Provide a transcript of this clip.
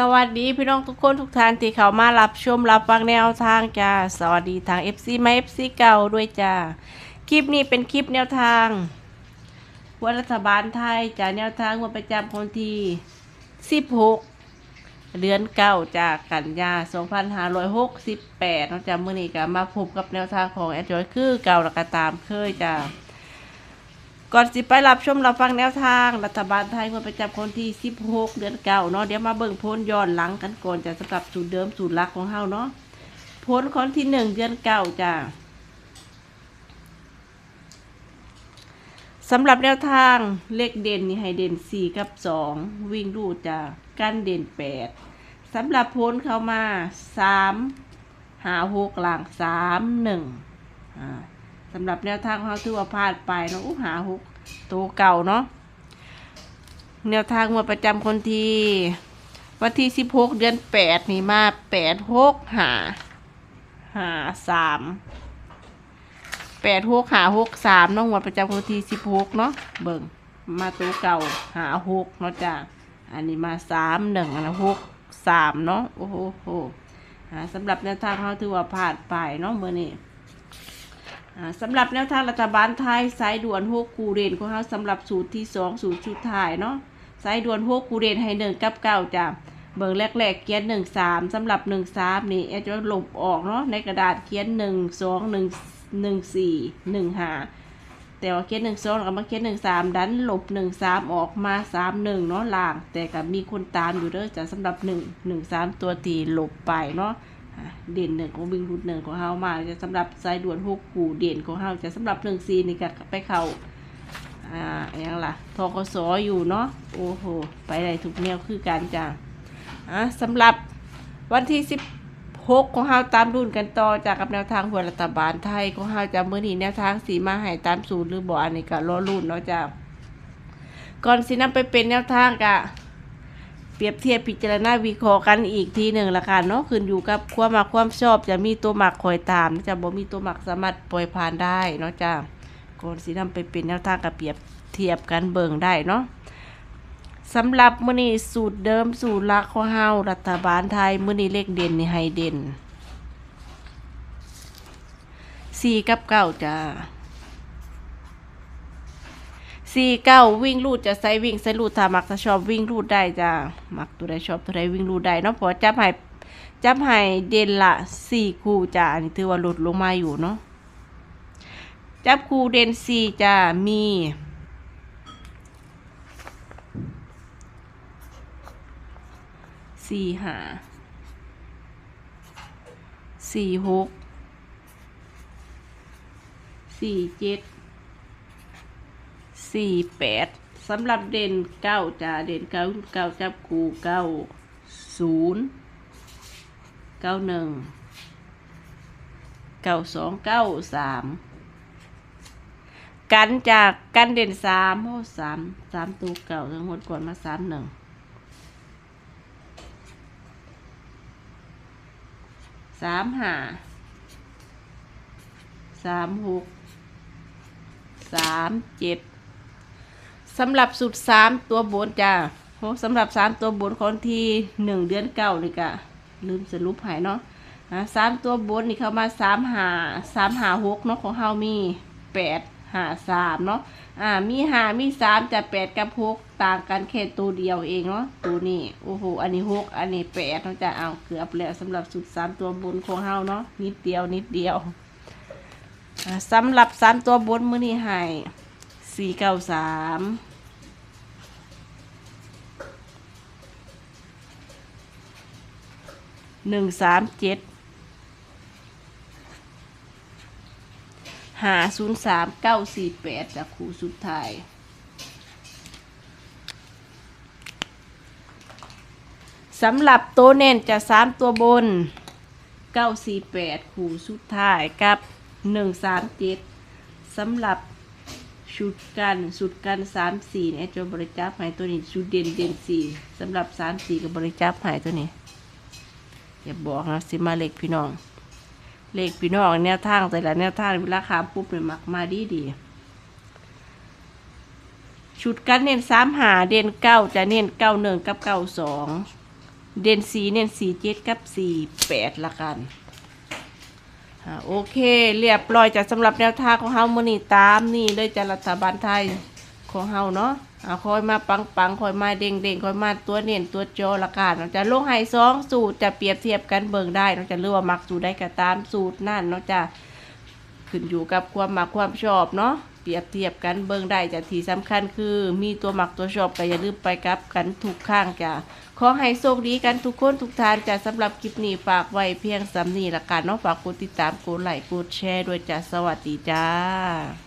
สวัสดีพี่น้องทุกคนทุกท่านที่เข้ามารับชมรับฟังแนวทางจ้าสวัสดีทาง FC มา FC เก่าด้วยจ้าคลิปนี้เป็นคลิปแนวทางว่ารัฐบาลไทยจ้าแนวทางวันประจำคนที่16 เดือนเก้าจากกันยา 2568นาะจ้ามื้อนี้ก็มาพบกับแนวทางของแอดจอยคือเก่าแล้วก็ตามเคยจ้า ก่อนสิไปรับชมรับฟังแนวทาง รัฐบาลไทยงวดประจำคนที่ 16 เดือนเก่าเนาะเดี๋ยวมาเบิ่งพ้นย้อนหลังกันก่อนจะสำหรับสูตรเดิมสูตรหลักของเฮาเนาะพ้นคนที่1เดือนเก่าจ้าสำหรับแนวทางเลขเด่นนี่ให้เด่น 4 กับ 2 วิ่งรูดจ้ากันเด่น 8สำหรับพ้นเข้ามา 3 หา6หลัง3 1อ่า สำหรับแนวทางเขาถือว่าพลาดไปเนาะอู้หาหกตัวเก่าเนาะแนวทางงวดประจำคนที่วันที่สิบหกเดือนแปดนี่มาแปดหกหาหาสามแปดหกหาหกสามเนาะงวดประจำคนที่สิบหกเนาะเบิ่งมาตัวเก่าหาหกเนาะจ้ะอันนี้มาสามหนึ่งอันนั้นหกสามเนาะโอ้โหหาสำหรับแนวทางเขาถือว่าพลาดไปเนาะเมื่อนี้ สำหรับแนวทางรัฐบาลไทยสายด่วนหกกูเรนของเขาสำหรับสูตรที่สองสูตรชุดท้ายเนาะสายด่วนหกกูเรนให้หนึ่งกับเก้าจ้ะเบิ่งแรกๆเขียนหนึ่งสามสำหรับหนึ่งสามนี่แอดจะหลบออกเนาะในกระดาษเขียนหนึ่งสองหนึ่งหนึ่งสี่หนึ่งห้าแต่ว่าเขียนหนึ่งสองกับมาเขียนหนึ่งสามดันหลบหนึ่งสามออกมาสามหนึ่งเนาะล่าง แต่กับมีคนตามอยู่เด้อจ้ะสำหรับหนึ่งหนึ่งสามตัวตีหลบไปเนาะ เด่นหนึ่งของวิ่งรูดหนึ่งของเฮามาจะสำหรับสายด่วนหกกูเด่นของเฮาจะสำหรับหนึ่งซีนี่ก็ไปเข้าอ่าอย่างล่ะทกสออยู่เนาะโอ้โหไปได้ทุกแนวคือการจ้าอะสำหรับวันที่สิบหกของเฮาตามรุ่นกันต่อจากกับแนวทางหัวรัฐบาลไทยของเฮาจะมื้อนี้แนวทางสีมาให้ตามสูตรหรือบ่อันนี้ก็รอรุ่นเนาะจ้าก่อนสินำไปเป็นแนวทางกะ เปรียบเทียบพิจารณาวิเคราะห์กันอีกทีหนึ่งละกันเนาะขึ้นอยู่กับความมักความชอบจะมีตัวหมักคอยตามจะบ่มีตัวหมักสามารถปล่อยผ่านได้เนาะจ้าก่อนสินำไปเป็นแนวทางกับเปรียบเทียบกันเบิ่งได้เนาะสำหรับมื้อนี้สูตรเดิมสูตรลักของเฮารัฐบาลไทยมื้อนี้เลขเด่นนี่ให้เด่นสี่กับเก้าจ้า สี่เก้าวิ่งรูดจะใส่วิ่งใส่รูดถ้ามักถ้าชอบวิ่งรูดได้จ้ามักตัวใดชอบตัวใดวิ่งรูดได้เนาะพอจับให้จับให้เด่นละสี่คู่จ้าอันนี้ถือว่าหลุดลงมาอยู่เนาะจับคู่เด่นสี่จ้ามีสี่หาสี่หกสี่เจ็ด สี่แปดสำหรับเด่นเก้าจ้าเด่นเก้าเก้าจับคูเก้าศูนย์เก้าหนึ่งเก้าสองเก้าสามกันจากกันเด่นสามโอ้สามสามตัวเก่าทั้งหมดก่อนมาสามหนึ่งสามห้าสามหกสามเจ็ด สำหรับสุดสามตัวบนจ้าโหสำหรับสามตัวบนของที่หนึ่งเดือนเก้านี่กะลืมสรุปหายเนาะอะสามตัวบนนี่เข้ามาสามหาสามหาหกเนาะของเฮามีแปดหาสามเนาะอ่ามีหามีสามจะแปดกับหกต่างกันแค่ตัวเดียวเองเนาะตัวนี้โอ้โหอันนี้หกอันนี้แปดเนาะจะเอาเกือบแล้วสำหรับสุดสามตัวบนของเฮาเนาะนิดเดียวนิดเดียวสำหรับสามตัวบนมือนี้ให้สี่เก้าสาม หนึ่งสามเจ็ดหาศูนย์สามเก้าสี่แปดจากครูสุดท้ายสำหรับตัวเน้นจะสามตัวบนเก้าสี่แปดครูสุดท้ายกับหนึ่งสามเจ็ดสำหรับชุดกันสุดกันสามสี่เนี่ยจะบริจาคให้ตัวนี้ชุดเด่นเด่นสี่สำหรับสามสี่กับบริจาคให้ตัวนี้ อย่าบอกนะสิมาเล็กพี่น้อง เล็กพี่น้องแนวทางแต่ละแนวทางเวลาขาปุ๊บเนี่ยมักมาดีดีชุดกันเน้นสามหาเด่นเก้าจะเน้นเก้าหนึ่งกับเก้าสองเด่นสีเน้นสีเจ็ดกับสีแปดละกันโอเค เรียบร้อยจากสำหรับแนวทางของเฮามือนี้ตามนี่เลยจากรัฐบาลไทย ของเฮาเนาะอ่าคอยมาปังปังๆคอยมาเด้งเด้งๆคอยมาตัวเน้นตัวโจละกันเนาะจะลงให้สองสูตรจะเปรียบเทียบกันเบิ่งได้เนาะจะเลือกว่ามักสูตรได้ก็ตามสูตรนั่นเนาะจะขึ้นอยู่กับความมักความชอบเนาะเปรียบเทียบกันเบิ่งได้จะที่สำคัญคือ มีตัวหมักตัวชอบก็อย่าลืมไปกับกันทุกข้างจ้ะขอให้โชคดีกันทุกคนทุกทานจ้ะสำหรับคลิปนี้ฝากไว้เพียงสำนีละกันเนาะฝากกดติดตามกดไลค์กดแชร์ด้วยจ้ะสวัสดีจ้า